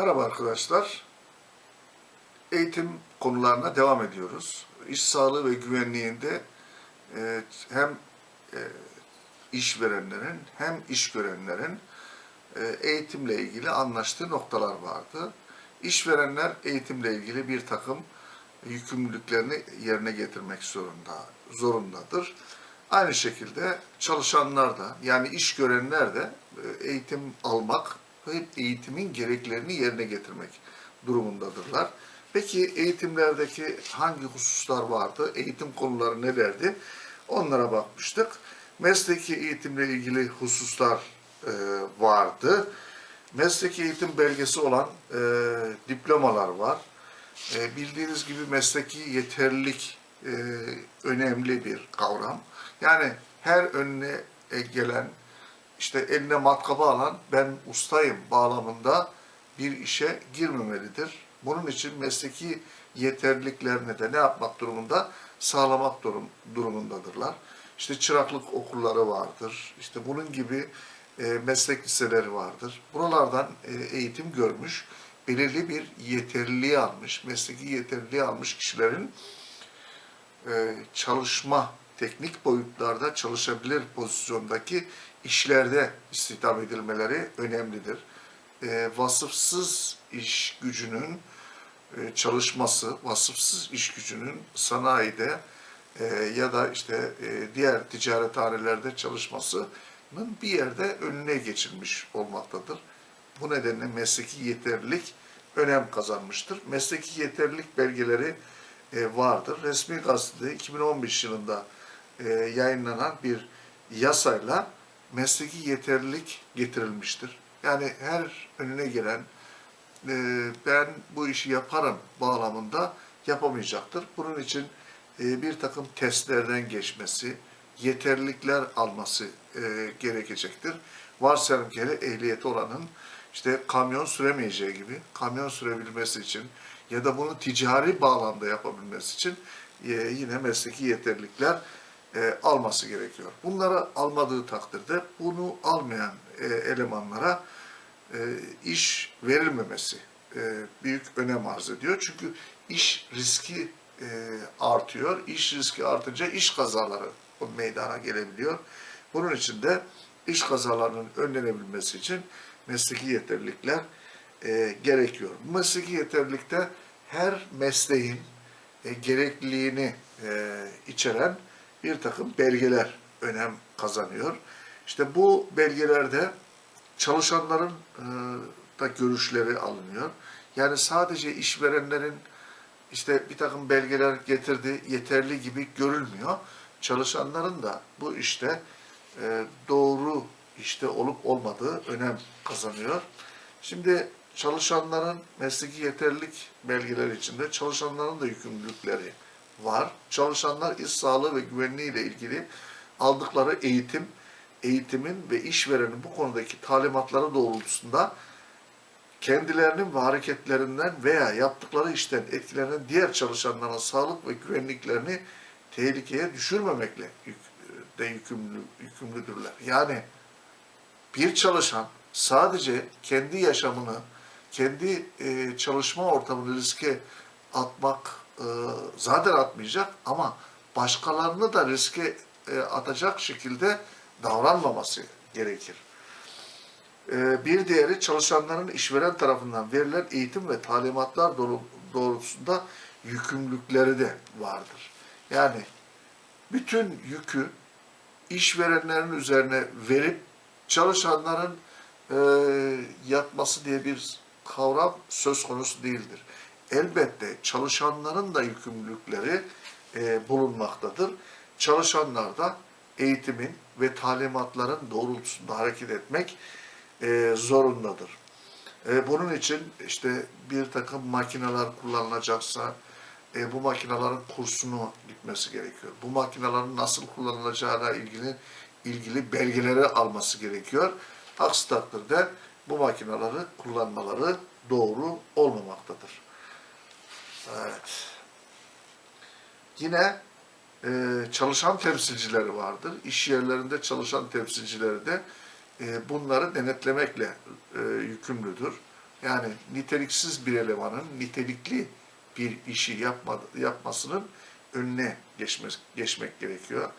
Merhaba arkadaşlar. Eğitim konularına devam ediyoruz. İş sağlığı ve güvenliğinde e, hem e, işverenlerin hem iş görenlerin e, eğitimle ilgili anlaştığı noktalar vardı. İşverenler eğitimle ilgili bir takım yükümlülüklerini yerine getirmek zorunda zorundadır. Aynı şekilde çalışanlar da yani iş görenler de eğitim almak ve eğitimin gereklerini yerine getirmek durumundadırlar. Peki eğitimlerdeki hangi hususlar vardı? Eğitim konuları nelerdi? Onlara bakmıştık. Mesleki eğitimle ilgili hususlar e, vardı. Mesleki eğitim belgesi olan e, diplomalar var. E, bildiğiniz gibi mesleki yeterlilik e, önemli bir kavram. Yani her önüne gelen, işte eline matkabı alan ben ustayım bağlamında bir işe girmemelidir. Bunun için mesleki yeterliliklerini de ne yapmak durumunda? Sağlamak durum, durumundadırlar. İşte çıraklık okulları vardır. İşte bunun gibi e, meslek liseleri vardır. Buralardan e, eğitim görmüş, belirli bir yeterliliği almış, mesleki yeterliliği almış kişilerin e, çalışma, teknik boyutlarda çalışabilir pozisyondaki işlerde istihdam edilmeleri önemlidir. E, vasıfsız iş gücünün e, çalışması, vasıfsız iş gücünün sanayide e, ya da işte e, diğer ticarethanelerde çalışmasının bir yerde önüne geçilmiş olmaktadır. Bu nedenle mesleki yeterlilik önem kazanmıştır. Mesleki yeterlilik belgeleri e, vardır. Resmi gazetede 2015 yılında e, yayınlanan bir yasayla mesleki yeterlilik getirilmiştir. Yani her önüne gelen e, ben bu işi yaparım bağlamında yapamayacaktır. Bunun için e, bir takım testlerden geçmesi, yeterlilikler alması gerekecektir. Varsayalım ki hele ehliyeti olanın işte kamyon süremeyeceği gibi kamyon sürebilmesi için ya da bunu ticari bağlamda yapabilmesi için yine mesleki yeterlilikler e, alması gerekiyor. Bunları almadığı takdirde bunu almayan e, elemanlara e, iş verilmemesi e, büyük önem arz ediyor. Çünkü iş riski e, artıyor. İş riski artınca iş kazaları meydana gelebiliyor. Bunun için de iş kazalarının önlenebilmesi için mesleki yeterlilikler e, gerekiyor. Mesleki yeterlilikte her mesleğin e, gerekliliğini e, içeren bir takım belgeler önem kazanıyor. İşte bu belgelerde çalışanların e, da görüşleri alınıyor. Yani sadece işverenlerin işte bir takım belgeler getirdi yeterli gibi görülmüyor. Çalışanların da bu işte e, doğru işte olup olmadığı önem kazanıyor. Şimdi çalışanların mesleki yeterlilik belgeleri içinde çalışanların da yükümlülükleri var. Çalışanlar iş sağlığı ve güvenliği ile ilgili aldıkları eğitim, eğitimin ve işverenin bu konudaki talimatları doğrultusunda kendilerinin ve hareketlerinden veya yaptıkları işten etkilenen diğer çalışanların sağlık ve güvenliklerini tehlikeye düşürmemekle de yükümlü, yükümlüdürler. Yani bir çalışan sadece kendi yaşamını, kendi çalışma ortamını riske atmak e, zaten atmayacak ama başkalarını da riske e, atacak şekilde davranmaması gerekir. E, bir diğeri çalışanların işveren tarafından verilen eğitim ve talimatlar doğru, doğrultusunda yükümlülükleri de vardır. Yani bütün yükü işverenlerin üzerine verip çalışanların e, yatması diye bir kavram söz konusu değildir. Elbette çalışanların da yükümlülükleri e, bulunmaktadır. Çalışanlar da eğitimin ve talimatların doğrultusunda hareket etmek e, zorundadır. E, bunun için işte bir takım makineler kullanılacaksa e, bu makinelerin kursunu gitmesi gerekiyor. Bu makinelerin nasıl kullanılacağına ilgili ilgili belgeleri alması gerekiyor. Aksi takdirde bu makineleri kullanmaları doğru olmamaktadır. Evet. Yine e, çalışan temsilcileri vardır. İş yerlerinde çalışan temsilcileri de e, bunları denetlemekle e, yükümlüdür. Yani niteliksiz bir elemanın nitelikli bir işi yapma, yapmasının önüne geçmek, geçmek gerekiyor.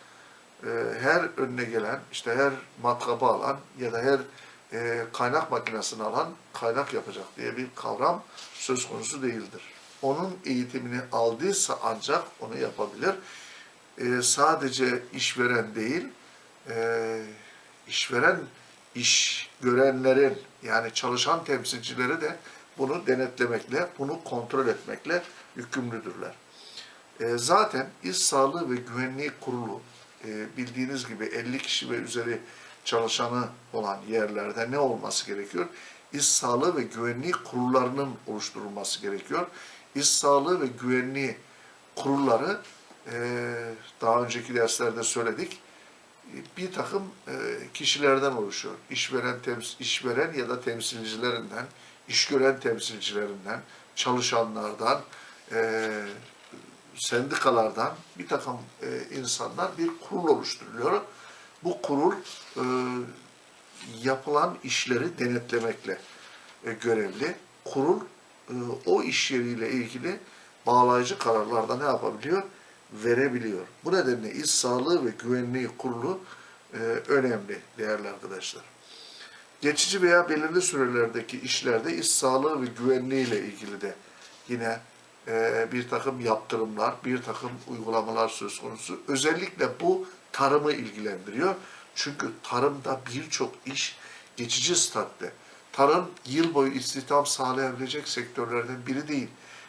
Ee, her önüne gelen, işte her matkabı alan ya da her e, kaynak makinesini alan kaynak yapacak diye bir kavram söz konusu değildir. Onun eğitimini aldıysa ancak onu yapabilir. Ee, sadece işveren değil, e, işveren iş görenlerin yani çalışan temsilcileri de bunu denetlemekle, bunu kontrol etmekle yükümlüdürler. E, zaten İş Sağlığı ve Güvenliği Kurulu e, bildiğiniz gibi 50 kişi ve üzeri çalışanı olan yerlerde ne olması gerekiyor? İş Sağlığı ve Güvenliği Kurullarının oluşturulması gerekiyor. İş Sağlığı ve Güvenliği Kurulları e, daha önceki derslerde söyledik bir takım e, kişilerden oluşuyor. İşveren, tems işveren ya da temsilcilerinden, iş gören temsilcilerinden, çalışanlardan, e, sendikalardan bir takım e, insanlar bir kurul oluşturuluyor. Bu kurul e, yapılan işleri denetlemekle e, görevli. Kurul e, o iş yeriyle ilgili bağlayıcı kararlarda ne yapabiliyor? Verebiliyor. Bu nedenle İş Sağlığı ve Güvenliği Kurulu e, önemli değerli arkadaşlar. Geçici veya belirli sürelerdeki işlerde iş sağlığı ve güvenliği ile ilgili de yine e, bir takım yaptırımlar, bir takım uygulamalar söz konusu. Özellikle bu tarımı ilgilendiriyor. Çünkü tarımda birçok iş geçici stat'te. Tarım yıl boyu istihdam sağlayabilecek sektörlerden biri değil.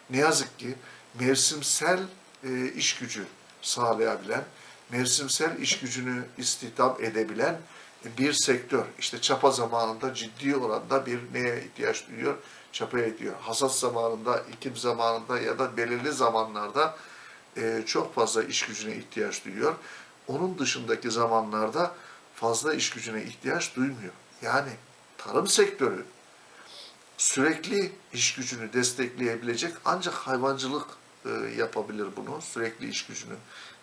Ne yazık ki mevsimsel e, iş gücü sağlayabilen, mevsimsel iş gücünü istihdam edebilen bir sektör. İşte çapa zamanında ciddi oranda bir neye ihtiyaç duyuyor? Çapaya ediyor. Hasat zamanında, ekim zamanında ya da belirli zamanlarda e, çok fazla iş gücüne ihtiyaç duyuyor. Onun dışındaki zamanlarda fazla iş gücüne ihtiyaç duymuyor. Yani tarım sektörü sürekli iş gücünü destekleyebilecek ancak hayvancılık e, yapabilir bunu. Sürekli iş gücünü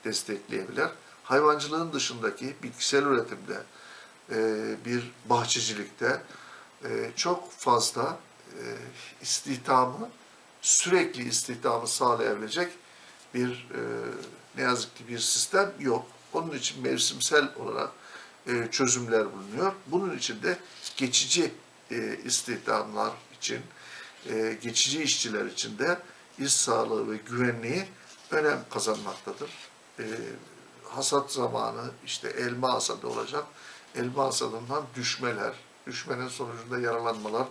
destekleyebilir. Hayvancılığın dışındaki bitkisel üretimde, e, bir bahçecilikte e, çok fazla istihdamı, sürekli istihdamı sağlayabilecek bir ne yazık ki bir sistem yok. Onun için mevsimsel olarak çözümler bulunuyor. Bunun için de geçici e, istihdamlar için, e, geçici işçiler için de iş sağlığı ve güvenliği önem kazanmaktadır. E, hasat zamanı işte elma hasadı olacak. Elma hasadından düşmeler, düşmenin sonucunda yaralanmalar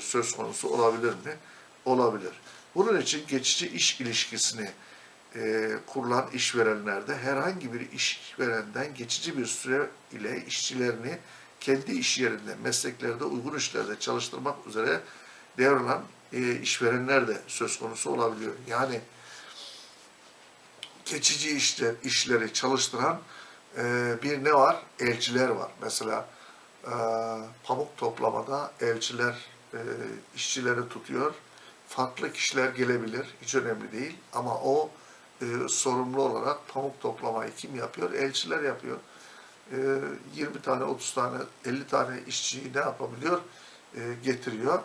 söz konusu olabilir mi? Olabilir. Bunun için geçici iş ilişkisini kurulan işverenlerde herhangi bir işverenden geçici bir süre ile işçilerini kendi iş yerinde, mesleklerde, uygun işlerde çalıştırmak üzere devralan e, işverenler de söz konusu olabiliyor. Yani geçici işler, işleri çalıştıran e, bir ne var? Elçiler var. Mesela e, pamuk toplamada elçiler e, işçileri tutuyor. Farklı kişiler gelebilir, hiç önemli değil. Ama o e, sorumlu olarak pamuk toplamayı kim yapıyor? Elçiler yapıyor. E, 20 tane, 30 tane, 50 tane işçiyi ne yapabiliyor? E, getiriyor.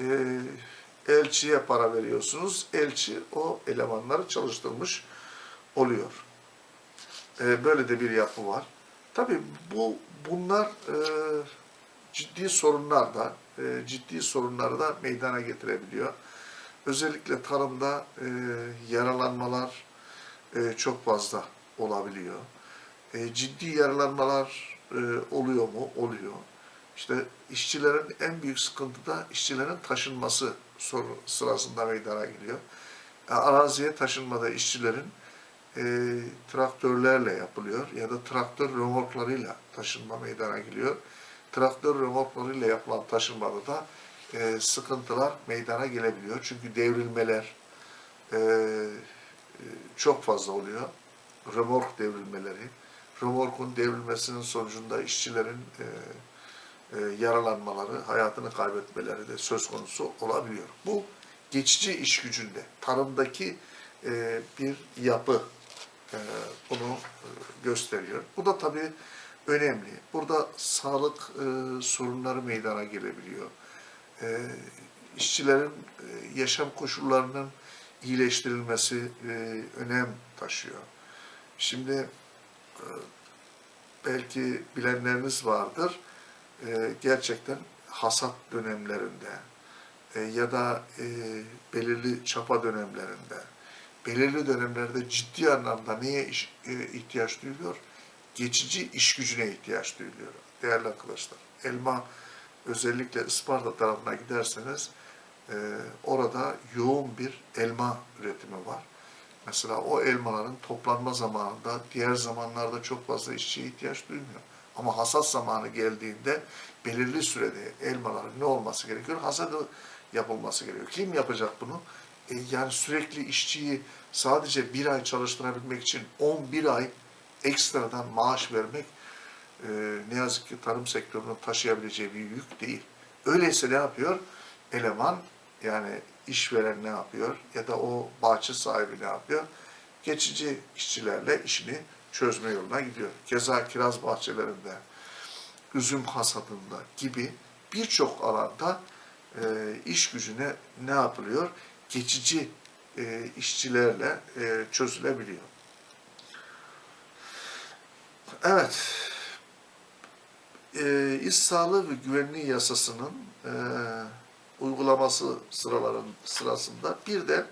E, elçiye para veriyorsunuz. Elçi o elemanları çalıştırmış oluyor. Böyle de bir yapı var. Tabii bu bunlar e, ciddi sorunlar da e, ciddi sorunları da meydana getirebiliyor. Özellikle tarımda e, yaralanmalar çok fazla olabiliyor. E, ciddi yaralanmalar e, oluyor mu? Oluyor. İşte işçilerin en büyük sıkıntı da işçilerin taşınması soru sırasında meydana geliyor. E, araziye taşınmada işçilerin e, traktörlerle yapılıyor ya da traktör remorklarıyla taşınma meydana geliyor. Traktör remorklarıyla yapılan taşınmada da e, sıkıntılar meydana gelebiliyor. Çünkü devrilmeler e, e, çok fazla oluyor. Remork devrilmeleri. Remorkun devrilmesinin sonucunda işçilerin e, e, yaralanmaları, hayatını kaybetmeleri de söz konusu olabiliyor. Bu geçici iş gücünde, tarımdaki e, bir yapı e, bunu e, gösteriyor. Bu da tabii önemli. Burada sağlık e, sorunları meydana gelebiliyor. e, işçilerin e, yaşam koşullarının iyileştirilmesi e, önem taşıyor. Şimdi belki bilenleriniz vardır. E, gerçekten hasat dönemlerinde e, ya da e, belirli çapa dönemlerinde, belirli dönemlerde ciddi anlamda neye e, ihtiyaç duyuluyor? Geçici iş gücüne ihtiyaç duyuluyor. Değerli arkadaşlar, elma özellikle Isparta tarafına giderseniz orada yoğun bir elma üretimi var. Mesela o elmaların toplanma zamanında diğer zamanlarda çok fazla işçiye ihtiyaç duymuyor. Ama hasat zamanı geldiğinde belirli sürede elmaların ne olması gerekiyor? Hasadı yapılması gerekiyor. Kim yapacak bunu? E, yani sürekli işçiyi sadece bir ay çalıştırabilmek için 11 ay ekstradan maaş vermek e, ne yazık ki tarım sektörünün taşıyabileceği bir yük değil. Öyleyse ne yapıyor? Eleman yani işveren ne yapıyor? Ya da o bahçe sahibi ne yapıyor? Geçici işçilerle işini çözme yoluna gidiyor. Keza kiraz bahçelerinde, üzüm hasadında gibi birçok alanda e, iş gücüne ne yapılıyor? Geçici e, işçilerle e, çözülebiliyor. Evet, e, İş Sağlığı ve Güvenliği Yasası'nın e, uygulaması sıraların sırasında bir de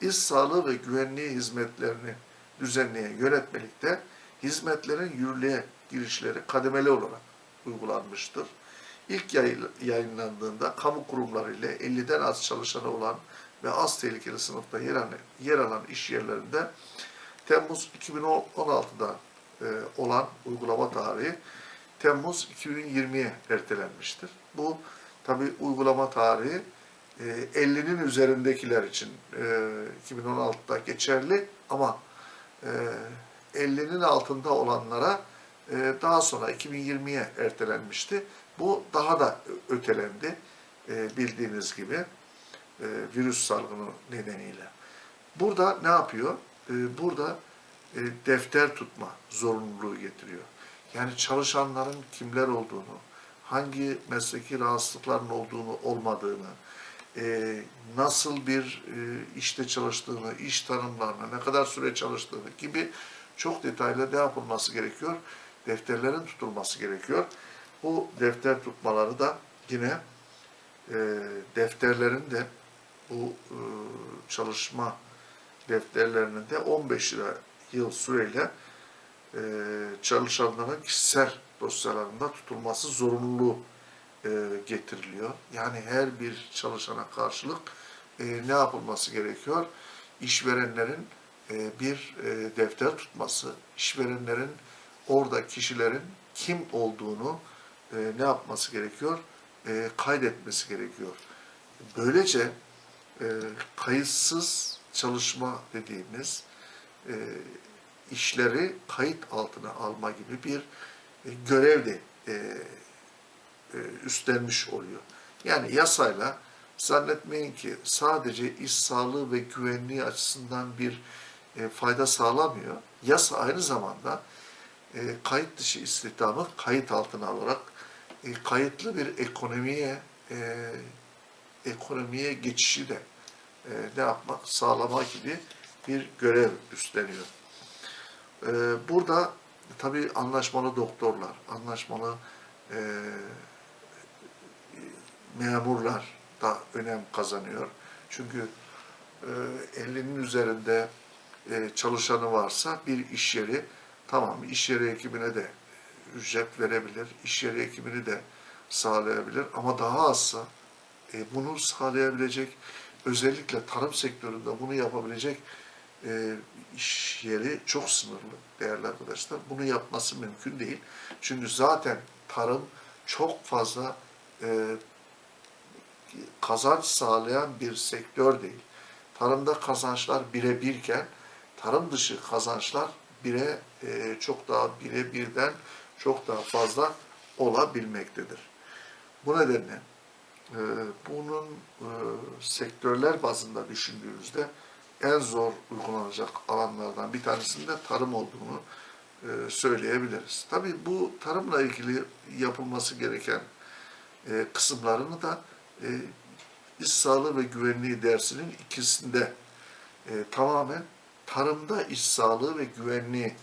İş Sağlığı ve Güvenliği hizmetlerini düzenleyen yönetmelikte hizmetlerin yürürlüğe girişleri kademeli olarak uygulanmıştır. İlk yayın- yayınlandığında kamu kurumları ile 50'den az çalışanı olan ve az tehlikeli sınıfta yer alan, yer alan iş yerlerinde Temmuz 2016'da e, olan uygulama tarihi Temmuz 2020'ye ertelenmiştir. Bu tabi uygulama tarihi e, 50'nin üzerindekiler için e, 2016'da geçerli ama e, 50'nin altında olanlara e, daha sonra 2020'ye ertelenmişti. Bu daha da ötelendi e, bildiğiniz gibi e, virüs salgını nedeniyle. Burada ne yapıyor? E, burada e, defter tutma zorunluluğu getiriyor. Yani çalışanların kimler olduğunu, hangi mesleki rahatsızlıkların olduğunu, olmadığını, e, nasıl bir e, işte çalıştığını, iş tanımlarını, ne kadar süre çalıştığını gibi çok detaylı ne yapılması gerekiyor? Defterlerin tutulması gerekiyor. Bu defter tutmaları da yine e, defterlerin de bu e, çalışma defterlerinin de 15 lira yıl süreyle e, çalışanların kişisel dosyalarında tutulması zorunluluğu e, getiriliyor. Yani her bir çalışana karşılık e, ne yapılması gerekiyor? İşverenlerin e, bir e, defter tutması, işverenlerin orada kişilerin kim olduğunu e, ne yapması gerekiyor? E, kaydetmesi gerekiyor. Böylece e, kayıtsız çalışma dediğimiz e, işleri kayıt altına alma gibi bir e, görev de e, e, üstlenmiş oluyor. Yani yasayla zannetmeyin ki sadece iş sağlığı ve güvenliği açısından bir fayda sağlamıyor. Yasa aynı zamanda kayıt dışı istihdamı kayıt altına alarak kayıtlı bir ekonomiye ekonomiye geçişi de ne yapmak sağlamak gibi bir görev üstleniyor. E, burada tabii anlaşmalı doktorlar, anlaşmalı e, memurlar da önem kazanıyor. Çünkü e, 50'nin üzerinde e, çalışanı varsa bir iş yeri tamam iş yeri ekibine de ücret verebilir, iş yeri ekibini de sağlayabilir ama daha azsa e, bunu sağlayabilecek özellikle tarım sektöründe bunu yapabilecek e, iş yeri çok sınırlı değerli arkadaşlar. Bunu yapması mümkün değil. Çünkü zaten tarım çok fazla e, kazanç sağlayan bir sektör değil. Tarımda kazançlar bire birken tarım dışı kazançlar bire e, çok daha bire birden çok daha fazla olabilmektedir. Bu nedenle e, bunun e, sektörler bazında düşündüğümüzde en zor uygulanacak alanlardan bir tanesinde tarım olduğunu e, söyleyebiliriz. Tabii bu tarımla ilgili yapılması gereken e, kısımlarını da e, iş sağlığı ve güvenliği dersinin ikisinde tamamen tarımda iş sağlığı ve güvenliği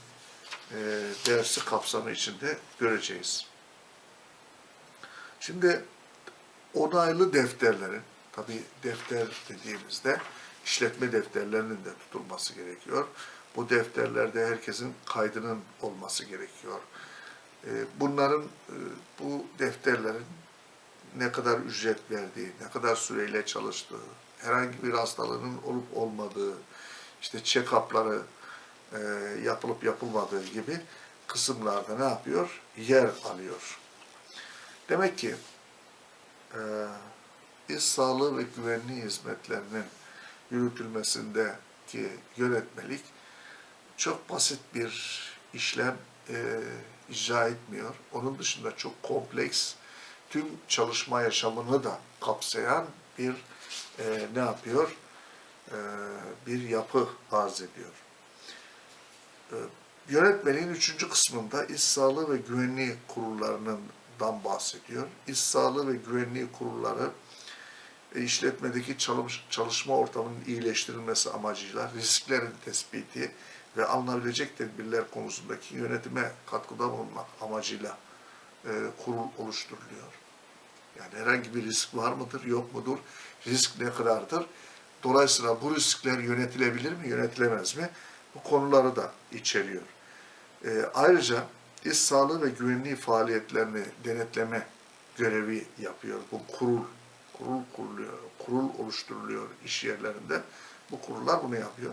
dersi kapsamı içinde göreceğiz. Şimdi onaylı defterlerin, tabi defter dediğimizde işletme defterlerinin de tutulması gerekiyor. Bu defterlerde herkesin kaydının olması gerekiyor. E, Bunların, e, bu defterlerin ne kadar ücret verdiği, ne kadar süreyle çalıştığı, herhangi bir hastalığının olup olmadığı, işte check-up'ları e, yapılıp yapılmadığı gibi kısımlarda ne yapıyor? Yer alıyor. Demek ki e, iş sağlığı ve güvenliği hizmetlerinin yürütülmesindeki yönetmelik çok basit bir işlem e, icra etmiyor. Onun dışında çok kompleks, tüm çalışma yaşamını da kapsayan bir e, ne yapıyor? E, bir yapı arz ediyor. E, yönetmeliğin üçüncü kısmında iş sağlığı ve güvenliği kurullarından bahsediyor. İş sağlığı ve güvenliği kurulları işletmedeki çalış- çalışma ortamının iyileştirilmesi amacıyla risklerin tespiti ve alınabilecek tedbirler konusundaki yönetime katkıda bulunmak amacıyla e, kurul oluşturuluyor. Yani herhangi bir risk var mıdır, yok mudur? Risk ne kadardır? Dolayısıyla bu riskler yönetilebilir mi, yönetilemez mi? Bu konuları da içeriyor. E, ayrıca iş sağlığı ve güvenliği faaliyetlerini denetleme görevi yapıyor. Bu kurul, kurul kuruluyor, kurul oluşturuluyor iş yerlerinde. Bu kurullar bunu yapıyor.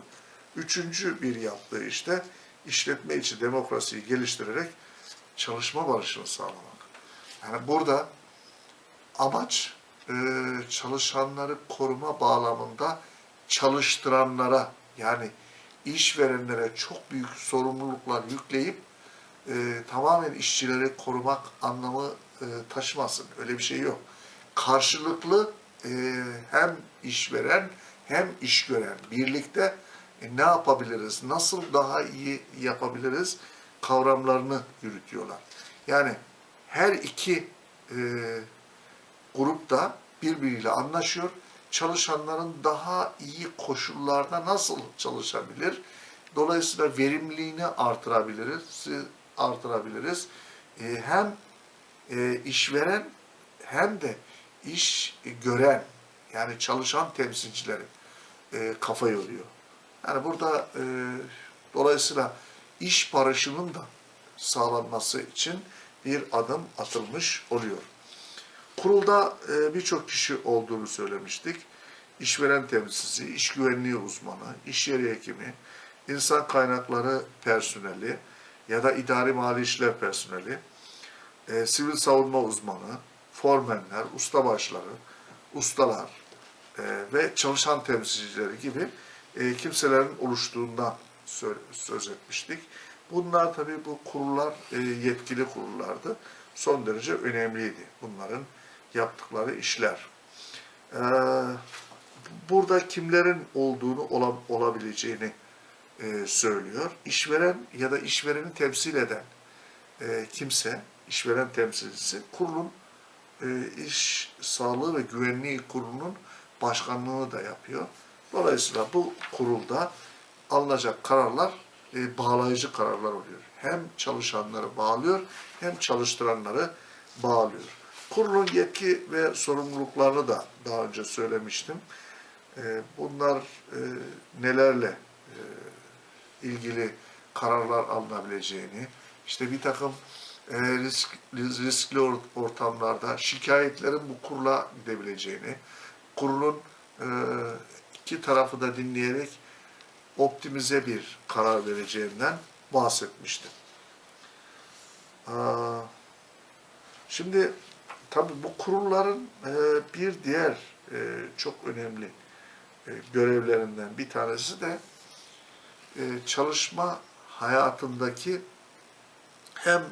Üçüncü bir yaptığı işte işletme içi demokrasiyi geliştirerek çalışma barışını sağlamak. Yani burada amaç e, çalışanları koruma bağlamında çalıştıranlara yani işverenlere çok büyük sorumluluklar yükleyip e, tamamen işçileri korumak anlamı e, taşımasın. Öyle bir şey yok. Karşılıklı e, hem işveren hem iş gören birlikte e, ne yapabiliriz, nasıl daha iyi yapabiliriz kavramlarını yürütüyorlar. Yani her iki e, grup da birbiriyle anlaşıyor. Çalışanların daha iyi koşullarda nasıl çalışabilir? Dolayısıyla verimliliğini artırabiliriz, artırabiliriz. Hem işveren hem de iş gören yani çalışan temsilcileri e, kafa yoruyor. Yani burada e, dolayısıyla iş barışının da sağlanması için bir adım atılmış oluyor. Kurulda e, birçok kişi olduğunu söylemiştik. İşveren temsilcisi, iş güvenliği uzmanı, iş yeri hekimi, insan kaynakları personeli ya da idari mali işler personeli, e, sivil savunma uzmanı, formenler, ustabaşları, ustalar e, ve çalışan temsilcileri gibi e, kimselerin oluştuğundan sö- söz etmiştik. Bunlar tabii bu kurullar e, yetkili kurullardı. Son derece önemliydi bunların yaptıkları işler. E, burada kimlerin olduğunu ola- olabileceğini e, söylüyor. İşveren ya da işvereni temsil eden e, kimse, işveren temsilcisi kurulun e, iş sağlığı ve güvenliği kurulunun başkanlığını da yapıyor. Dolayısıyla bu kurulda alınacak kararlar e, bağlayıcı kararlar oluyor. Hem çalışanları bağlıyor hem çalıştıranları bağlıyor. Kurulun yetki ve sorumluluklarını da daha önce söylemiştim. E, bunlar e, nelerle e, ilgili kararlar alınabileceğini, işte bir takım e, risk, riskli or- ortamlarda şikayetlerin bu kurula gidebileceğini, kurulun e, iki tarafı da dinleyerek optimize bir karar vereceğinden bahsetmiştim. Şimdi tabii bu kurulların e, bir diğer çok önemli görevlerinden bir tanesi de çalışma hayatındaki hem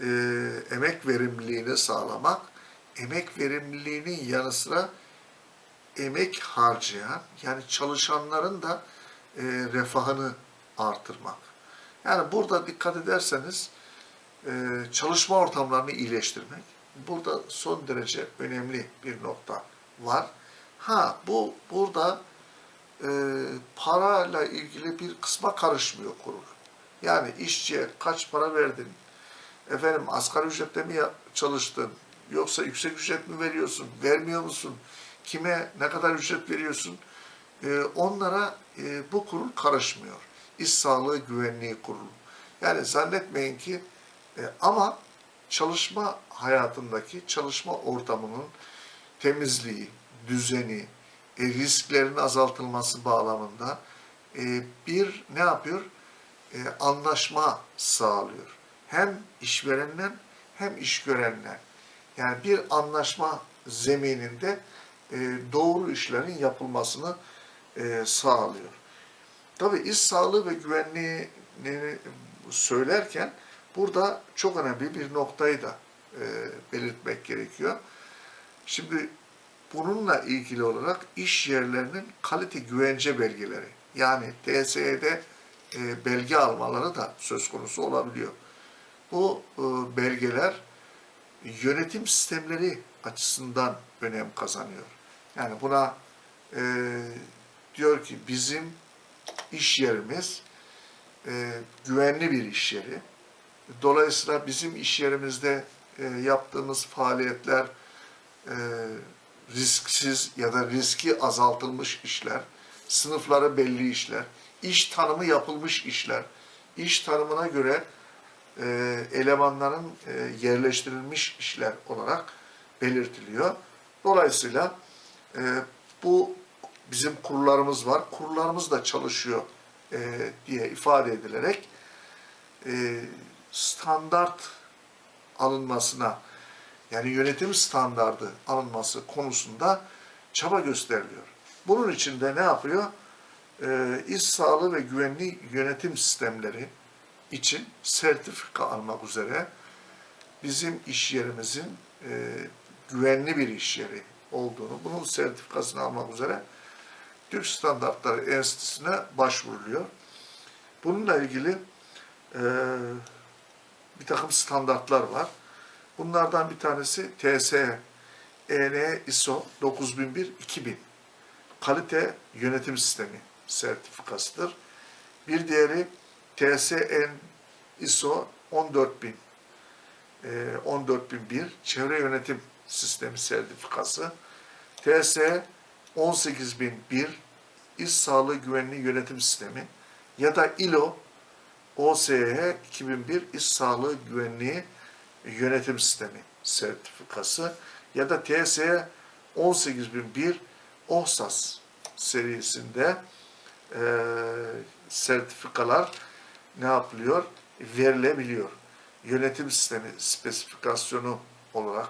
e, emek verimliliğini sağlamak, emek verimliliğinin yanı sıra emek harcayan, yani çalışanların da e, refahını artırmak. Yani burada dikkat ederseniz e, çalışma ortamlarını iyileştirmek, burada son derece önemli bir nokta var. Ha bu burada e, parayla ilgili bir kısma karışmıyor kurul. Yani işçiye kaç para verdin? Efendim asgari ücretle mi çalıştın? Yoksa yüksek ücret mi veriyorsun? Vermiyor musun? Kime ne kadar ücret veriyorsun? E, onlara e, bu kurul karışmıyor. İş Sağlığı Güvenliği Kurulu. Yani zannetmeyin ki e, ama çalışma hayatındaki çalışma ortamının temizliği, düzeni, e, risklerin azaltılması bağlamında e, bir ne yapıyor? E, anlaşma sağlıyor. Hem işverenler hem işgörenler. Yani bir anlaşma zemininde e, doğru işlerin yapılmasını e, sağlıyor. Tabii iş sağlığı ve güvenliğini söylerken burada çok önemli bir noktayı da e, belirtmek gerekiyor. Şimdi bununla ilgili olarak iş yerlerinin kalite güvence belgeleri yani TSE'de e, belge almaları da söz konusu olabiliyor. Bu e, belgeler yönetim sistemleri açısından önem kazanıyor. Yani buna e, diyor ki bizim iş yerimiz e, güvenli bir iş yeri. Dolayısıyla bizim iş yerimizde e, yaptığımız faaliyetler e, risksiz ya da riski azaltılmış işler, sınıfları belli işler, iş tanımı yapılmış işler, iş tanımına göre e, elemanların e, yerleştirilmiş işler olarak belirtiliyor. Dolayısıyla e, bu bizim kurullarımız var, kurullarımız da çalışıyor e, diye ifade edilerek e, standart alınmasına yani yönetim standardı alınması konusunda çaba gösteriliyor. Bunun için de ne yapıyor? Ee, iş sağlığı ve güvenliği yönetim sistemleri için sertifika almak üzere bizim iş yerimizin e, güvenli bir iş yeri olduğunu, bunun sertifikasını almak üzere Türk Standartları Enstitüsü'ne başvuruluyor. Bununla ilgili e, bir takım standartlar var. Bunlardan bir tanesi TSE, EN ISO 9001-2000 kalite yönetim sistemi sertifikasıdır. Bir diğeri TSN ISO 14000 e, 14001 çevre yönetim sistemi sertifikası. TSE 18001 İş Sağlığı Güvenliği Yönetim Sistemi. Ya da ILO OSH 2001 İş Sağlığı Güvenliği Yönetim Sistemi sertifikası. Ya da TSE 18001 OHSAS serisinde e, sertifikalar ne yapılıyor? Verilebiliyor. Yönetim sistemi spesifikasyonu olarak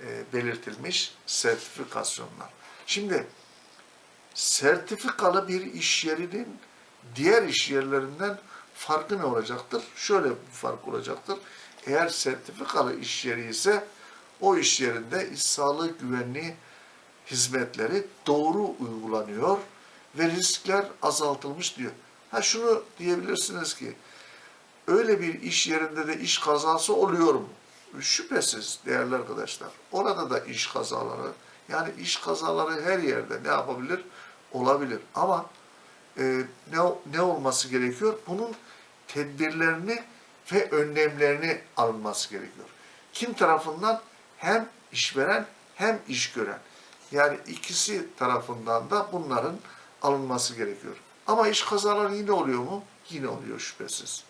e, belirtilmiş sertifikasyonlar. Şimdi sertifikalı bir iş yerinin diğer iş yerlerinden farkı ne olacaktır? Şöyle bir fark olacaktır. Eğer sertifikalı iş yeri ise o iş yerinde iş sağlığı güvenliği hizmetleri doğru uygulanıyor ve riskler azaltılmış diyor. Ha şunu diyebilirsiniz ki öyle bir iş yerinde de iş kazası oluyor mu? Şüphesiz değerli arkadaşlar. Orada da iş kazaları yani iş kazaları her yerde ne yapabilir? Olabilir. Ama e, ne, ne olması gerekiyor? Bunun tedbirlerini ve önlemlerini alınması gerekiyor. Kim tarafından? Hem işveren hem iş gören. Yani ikisi tarafından da bunların alınması gerekiyor. Ama iş kazaları yine oluyor mu? Yine oluyor şüphesiz.